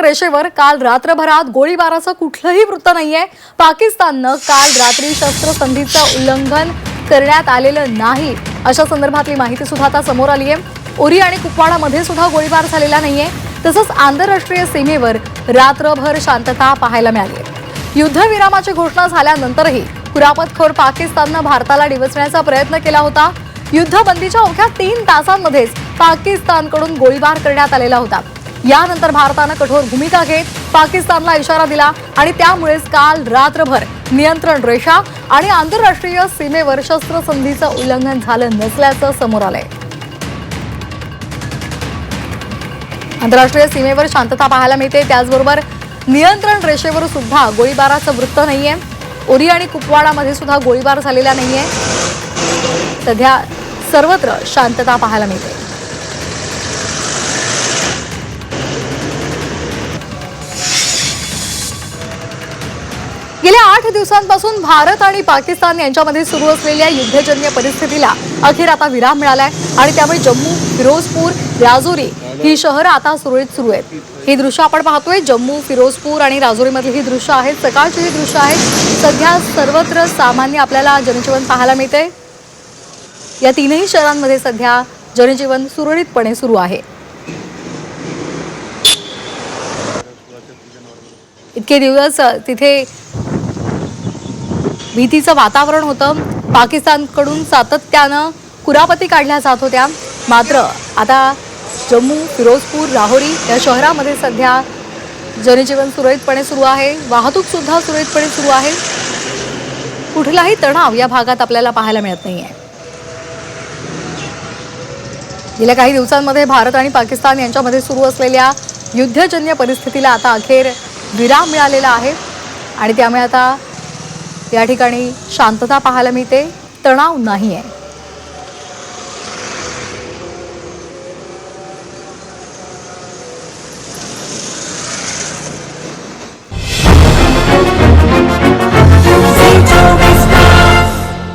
रेषेवर काल रात्रभरात गोळीबाराचं कुठलंही वृत्त नाहीये. पाकिस्ताननं काल रात्री शस्त्रसंधीचं उल्लंघन करण्यात आलेलं नाही. अशा संदर्भातली माहिती सुद्धा आता समोर आली आहे. उरी आणि कुपवाडामध्ये सुद्धा गोळीबार झालेला नाहीये. तसंच आंतरराष्ट्रीय सीमेवर रात्रभर शांतता पाहायला मिळाली युद्धविरामाची घोषणा झाल्यानंतरही कुरापतखोर पाकिस्ताननं भारताला डिवचण्याचा प्रयत्न केला होता. युद्धबंदीच्या अवघ्या तीन तासांमध्येच पाकिस्तानकडून गोळीबार करण्यात आलेला होता. यानंतर भारतानं कठोर भूमिका घेत पाकिस्तानला इशारा दिला आणि त्यामुळेच काल रात्रभर नियंत्रण रेषा आणि आंतरराष्ट्रीय सीमेवर शस्त्रसंधीचं उल्लंघन झालं नसल्याचं समोर आलंय. आंतरराष्ट्रीय सीमेवर शांतता पाहायला मिळते. त्याचबरोबर नियंत्रण रेषेवर सुद्धा गोळीबाराचं वृत्त नाहीये. उरी आणि कुपवाडामध्ये सुद्धा गोळीबार झालेला नाहीये. सध्या सर्वत्र शांतता पाहायला मिळते. आठ दिवसांपासून भारत आणि पाकिस्तान यांच्यामध्ये सुरू असलेल्या युद्धजन्य परिस्थितीला अखेर आता विराम मिळालाय आणि त्यामुळे जम्मू फिरोजपूर राजौरी ही शहरं आता सुरळीत सुरू आहेत. ही दृश्य आपण पाहतोय. जम्मू फिरोजपूर आणि राजौरीमधली ही दृश्य आहेत. सकाळची ही दृश्य आहेत सध्या सर्वत्र सामान्य आपल्याला जनजीवन पाहायला मिळते या तीनही शहरांमध्ये सध्या जनजीवन सुरळीतपणे सुरू आहे. इतके दिवस तिथे भीतीचं वातावरण होतं. पाकिस्तानकडून सातत्यानं कुरापती काढल्या जात होत्या. मात्र आता जम्मू फिरोजपूर राहोरी या शहरामध्ये सध्या जनजीवन सुरळीतपणे सुरू आहे. वाहतूकसुद्धा सुरळीतपणे सुरू आहे. कुठलाही तणाव या भागात आपल्याला पाहायला मिळत नाही आहे गेल्या काही दिवसांमध्ये भारत आणि पाकिस्तान यांच्यामध्ये सुरू असलेल्या युद्धजन्य परिस्थितीला आता अखेर विराम मिळालेला आहे. आणि त्यामुळे आता या ठिकाणी शांतता पाहायला मिळते तणाव नाही आहे